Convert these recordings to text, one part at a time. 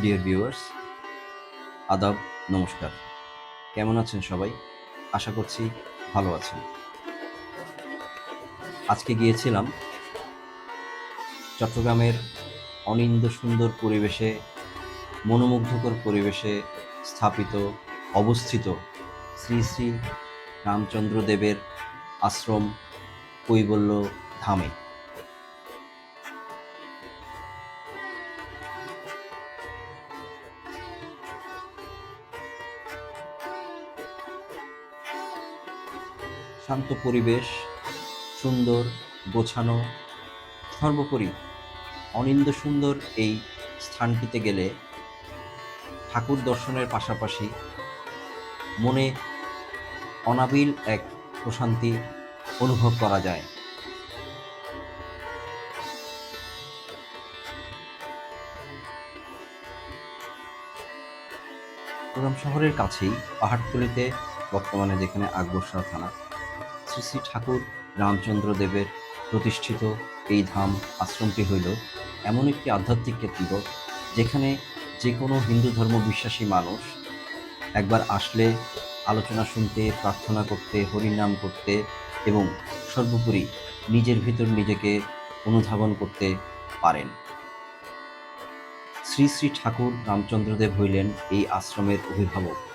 Dear viewers আদাব, নমস্কার। কেমন আছেন সবাই? আশা করছি ভালো আছেন। আজকে গিয়েছিলাম চট্টগ্রামের অনিন্দ সুন্দর পরিবেশে, মনোমুগ্ধকর পরিবেশে স্থাপিত, অবস্থিত শ্রী শ্রী রামচন্দ্র দেবের আশ্রম কৈবল্য ধামে। শান্ত পরিবেশ, সুন্দর, গোছানো, সর্বোপরি অনিন্দ সুন্দর এই স্থানটিতে গেলে ঠাকুর দর্শনের পাশাপাশি মনে অনাবিল এক প্রশান্তি অনুভব করা যায়। চট্টগ্রাম শহরের কাছেই পাহাড়তলিতে বর্তমানে যেখানে আকবরশাহ থানা শ্রী শ্রী ঠাকুর রামচন্দ্র দেবের প্রতিষ্ঠিত এই ধাম আশ্রমটি হইল এমন একটি আধ্যাত্মিক কেন্দ্র যেখানে যে কোনো হিন্দু ধর্ম বিশ্বাসী মানুষ একবার আসলে আলোচনা শুনতে, প্রার্থনা করতে, হরিনাম করতে এবং সর্বোপরি নিজের ভিতর নিজেকে অনুধাবন করতে পারেন। শ্রী শ্রী ঠাকুর রামচন্দ্রদেব হইলেন এই আশ্রমের অভিভাবক।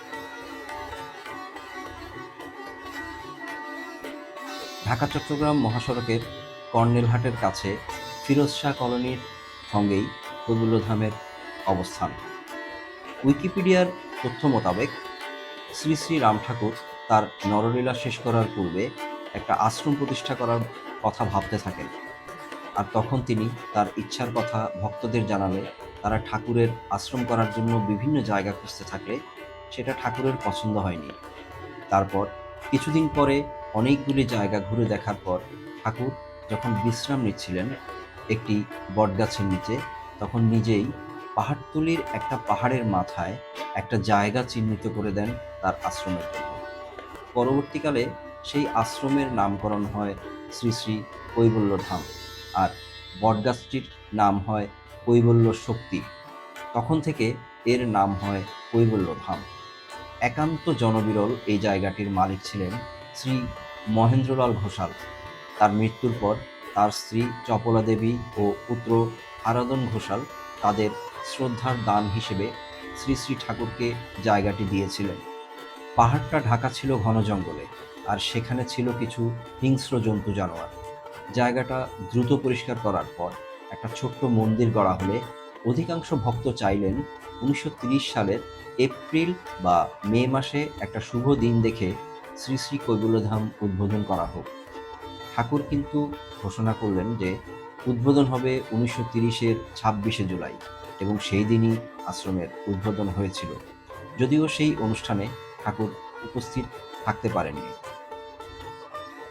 ঢাকা, চট্টগ্রাম মহাসড়কের কর্নেলহাটের কাছে ফিরোজ শাহ কলোনির সঙ্গেই কৈবল্যধামের অবস্থান। উইকিপিডিয়ার তথ্য মোতাবেক শ্রী শ্রী রাম ঠাকুর তার নরলীলা শেষ করার পূর্বে একটা আশ্রম প্রতিষ্ঠা করার কথা ভাবতে থাকেন। আর তখন তিনি তার ইচ্ছার কথা ভক্তদের জানালে তারা ঠাকুরের আশ্রম করার জন্য বিভিন্ন জায়গা খুঁজতে থাকলে সেটা ঠাকুরের পছন্দ হয়নি। তারপর কিছুদিন পরে অনেকগুলি জায়গা ঘুরে দেখার পর ঠাকুর যখন বিশ্রাম নিচ্ছিলেন একটি বটগাছের নিচে, তখন নিজেই পাহাড়তলির একটা পাহাড়ের মাথায় একটা জায়গা চিহ্নিত করে দেন তার আশ্রমের জন্য। পরবর্তীকালে সেই আশ্রমের নামকরণ হয় শ্রী শ্রী কৈবল্য ধাম আর বটগাছটির নাম হয় কৈবল্য শক্তি। তখন থেকে এর নাম হয় কৈবল্য ধাম একান্ত জনবিরল এই জায়গাটির মালিক ছিলেন শ্রী মহেন্দ্রলাল ঘোষাল। তার মৃত্যুর পর তার স্ত্রী চপলা দেবী ও পুত্র আরাধন ঘোষাল তাদের শ্রদ্ধার দান হিসেবে শ্রী শ্রী ঠাকুরকে জায়গাটি দিয়েছিলেন। পাহাড়টা ঢাকা ছিল ঘন জঙ্গলে আর সেখানে ছিল কিছু হিংস্র জন্তু জানোয়ার। জায়গাটা দ্রুত পরিষ্কার করার পর একটা ছোট্ট মন্দির গড়া হলে অধিকাংশ ভক্ত চাইলেন উনিশশো সালের এপ্রিল বা মে মাসে একটা শুভ দিন দেখে শ্রী শ্রী কৈবল্যধাম উদ্বোধন করা হোক। ঠাকুর কিন্তু ঘোষণা করলেন যে উদ্বোধন হবে উনিশশো তিরিশের ছাব্বিশে জুলাই এবং সেই দিনই আশ্রমের উদ্বোধন হয়েছিল। যদিও সেই অনুষ্ঠানে ঠাকুর উপস্থিত থাকতে পারেননি।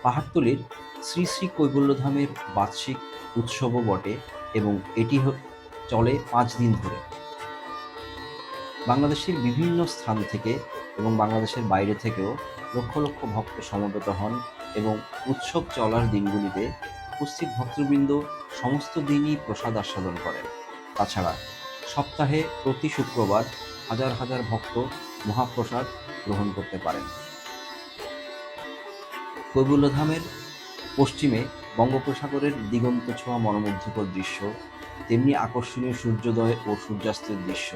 পাহাড়তলির শ্রী শ্রী কৈবল্যধামের বার্ষিক উৎসবও বটে এবং এটি চলে পাঁচ দিন ধরে। বাংলাদেশের বিভিন্ন স্থান থেকে এবং বাংলাদেশের বাইরে থেকেও লক্ষ লক্ষ ভক্ত সমবেত হন এবং উৎসব চলার দিনগুলিতে উপস্থিত ভক্তবৃন্দ সমস্ত দিনই প্রসাদ আস্বাদন করেন। তাছাড়া সপ্তাহে প্রতি শুক্রবার হাজার হাজার ভক্ত মহাপ্রসাদ গ্রহণ করতে পারেন। কৈবল্যধামের পশ্চিমে বঙ্গোপসাগরের দিগন্ত ছোঁয়া মনোমুগ্ধকর দৃশ্য, তেমনি আকর্ষণীয় সূর্যোদয় ও সূর্যাস্তের দৃশ্য।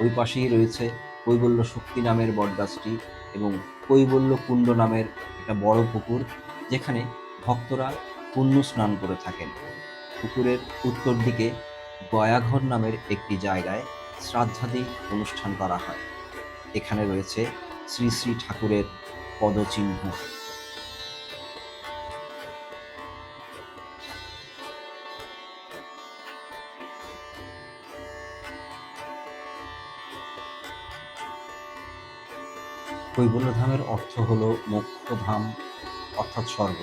ওই পাশেই রয়েছে কৈবল্য শক্তি নামের বটগাছটি এবং কৈবল্য কুণ্ড নামের একটা বড় পুকুর, যেখানে ভক্তরা পুণ্য স্নান করে থাকেন। পুকুরের উত্তর দিকে গয়াঘর নামের একটি জায়গায় শ্রাদ্ধাদি অনুষ্ঠান করা হয়। এখানে রয়েছে শ্রী শ্রী ঠাকুরের পদচিহ্ন। কৈবল্যধামের অর্থ হল মোক্ষধাম, অর্থাৎ স্বর্গ।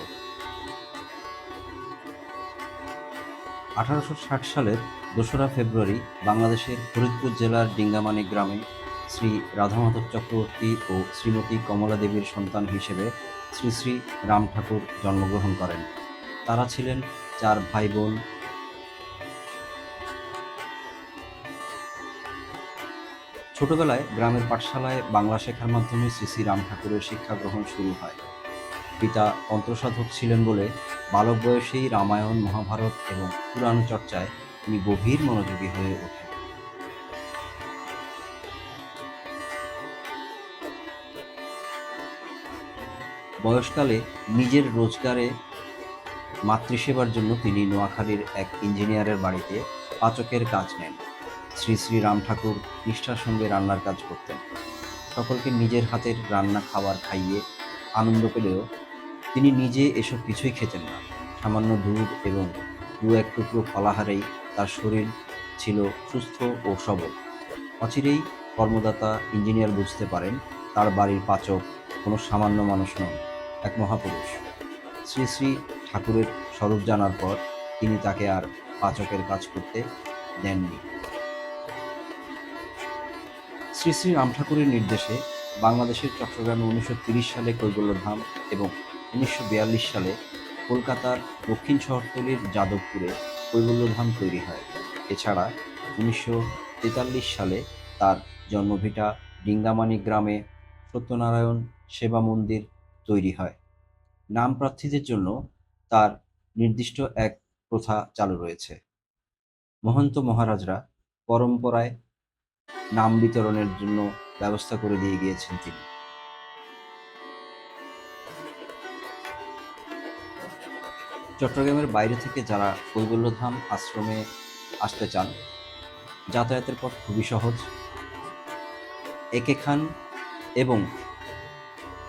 আঠারোশো ষাট সালের দোসরা ফেব্রুয়ারি বাংলাদেশের ফরিদপুর জেলার ডিঙ্গামানি গ্রামে শ্রী রাধামাধব চক্রবর্তী ও শ্রীমতী কমলা দেবীর সন্তান হিসেবে শ্রী শ্রী রাম ঠাকুর জন্মগ্রহণ করেন। তারা ছিলেন চার ভাই বোন ছোটবেলায় গ্রামের পাঠশালায় বাংলা শেখার মাধ্যমে শ্রী শ্রী রাম ঠাকুরের শিক্ষা গ্রহণ শুরু হয়। পিতা অন্তঃসাধক ছিলেন বলে বালক বয়সেই রামায়ণ, মহাভারত এবং পুরাণ চর্চায় তিনি গভীর মনোযোগী হয়ে ওঠেন। বয়সকালে নিজের রোজগারে মাতৃসেবার জন্য তিনি নোয়াখালীর এক ইঞ্জিনিয়ারের বাড়িতে পাচকের কাজ নেন। শ্রী শ্রী রাম ঠাকুর নিষ্ঠার সঙ্গে রান্নার কাজ করতেন। সকলকে নিজের হাতের রান্না খাবার খাইয়ে আনন্দ পেলেও তিনি নিজে এসব কিছুই খেতেন না। সামান্য দুধ এবং দু এক টুকরো ফলাহারেই তার শরীর ছিল সুস্থ ও সবল। অচিরেই কর্মদাতা, ইঞ্জিনিয়ার বুঝতে পারেন তার বাড়ির পাচক কোনো সামান্য মানুষ নন, এক মহাপুরুষ। শ্রী শ্রী ঠাকুরের স্বরূপ জানার পর তিনি তাকে আর পাচকের কাজ করতে দেননি। শ্রী শ্রী রাম ঠাকুরের নির্দেশে বাংলাদেশের চট্টগ্রামে উনিশশো সালে কৈবল্যধাম এবং উনিশশো বিয়াল্লিশ সালে কলকাতার দক্ষিণ শহরতলির যাদবপুরে কৈবল্যধাম তৈরি হয়। এছাড়া উনিশশো তেতাল্লিশ সালে তার জন্মভিটা ডিঙ্গামানি গ্রামে সত্যনারায়ণ সেবা মন্দির তৈরি হয়। নাম প্রার্থীদের জন্য তার নির্দিষ্ট এক প্রথা চালু রয়েছে। মহন্ত মহারাজরা পরম্পরায় নাম বিতরণের জন্য ব্যবস্থা করে দিয়ে গিয়েছেন তিনি। চট্টগ্রামের বাইরে থেকে যারা কৈবল্যধাম আশ্রমে আসতে চান, যাতায়াতের পথ খুবই সহজ। একে খান এবং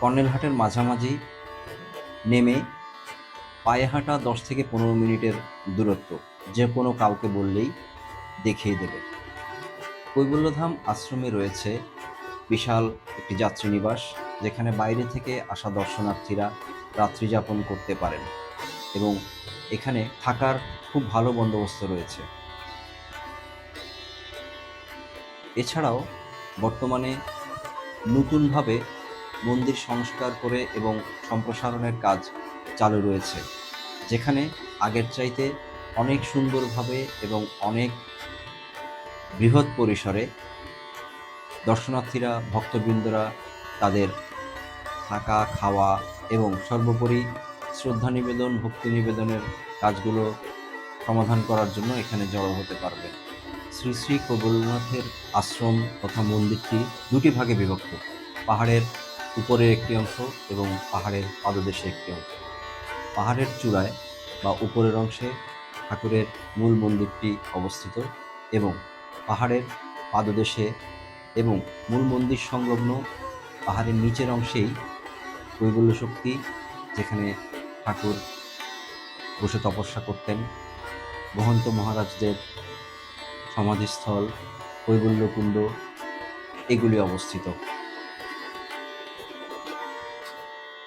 কর্নেলহাটের মাঝামাঝি নেমে পায়ে হাঁটা দশ থেকে পনেরো মিনিটের দূরত্ব, যে কোনো কাউকে বললেই দেখিয়ে দেবে কৈবল্যধাম আশ্রমে রয়েছে বিশাল একটি যাত্রীনিবাস যেখানে বাইরে থেকে আসা দর্শনার্থীরা রাত্রি যাপন করতে পারেন এবং এখানে থাকার খুব ভালো বন্দোবস্ত রয়েছে। এছাড়াও বর্তমানে নতুনভাবে মন্দির সংস্কার করে এবং সম্প্রসারণের কাজ চালু রয়েছে, যেখানে আগের চাইতে অনেক সুন্দরভাবে এবং অনেক বৃহৎ পরিসরে দর্শনার্থীরা, ভক্তবৃন্দরা তাদের থাকা, খাওয়া এবং সর্বোপরি শ্রদ্ধা নিবেদন, ভক্তি নিবেদনের কাজগুলো সমাধান করার জন্য এখানে জড়ো হতে পারবেন শ্রী শ্রী কবলনাথের আশ্রম তথা মন্দিরটি দুটি ভাগে বিভক্ত। পাহাড়ের উপরের একটি অংশ এবং পাহাড়ের পাদদেশে একটি অংশ। পাহাড়ের চূড়ায় বা উপরের অংশে ঠাকুরের মূল মন্দিরটি অবস্থিত এবং পাহাড়ের পাদদেশে এবং মূল মন্দির সংলগ্ন পাহাড়ের নিচের অংশেই কৈবল্য শক্তি, যেখানে ঠাকুর বসে তপস্যা করতেন। মহন্ত মহারাজদের সমাধিস্থল কৈবল্যকুণ্ড এগুলি অবস্থিত।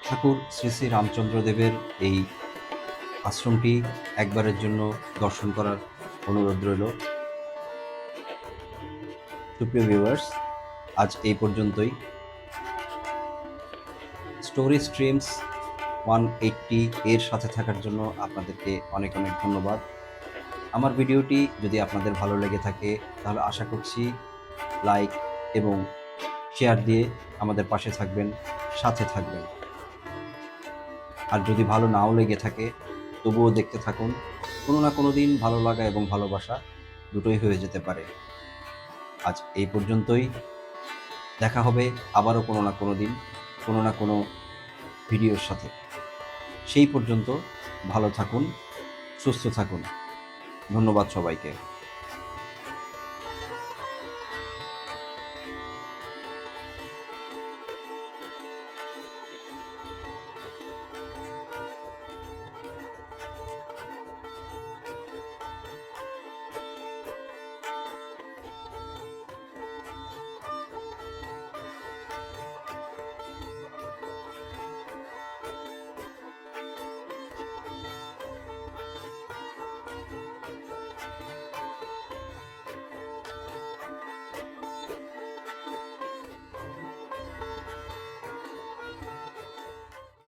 ঠাকুর শ্রী শ্রী রামচন্দ্রদেবের এই আশ্রমটি একবারের জন্য দর্শন করার অনুরোধ রইল। সুপ্রিয় ভিউয়ার্স আজ এই পর্যন্তই। স্টোরি স্ট্রিমস ওয়ান এইটটি এর সাথে থাকার জন্য আপনাদেরকে অনেক অনেক ধন্যবাদ। আমার ভিডিওটি যদি আপনাদের ভালো লেগে থাকে, তাহলে আশা করছি লাইক এবং শেয়ার দিয়ে আমাদের পাশে থাকবেন, সাথে থাকবেন। আর যদি ভালো নাও লেগে থাকে, তবুও দেখতে থাকুন। কোনো না কোনো দিন ভালো লাগা এবং ভালোবাসা দুটোই হয়ে যেতে পারে। আজ এই পর্যন্তই। দেখা হবে আবারও কোনো না কোনো দিন, কোনো না কোনো ভিডিওর সাথে। সেই পর্যন্ত ভালো থাকুন, সুস্থ থাকুন। ধন্যবাদ সবাইকে।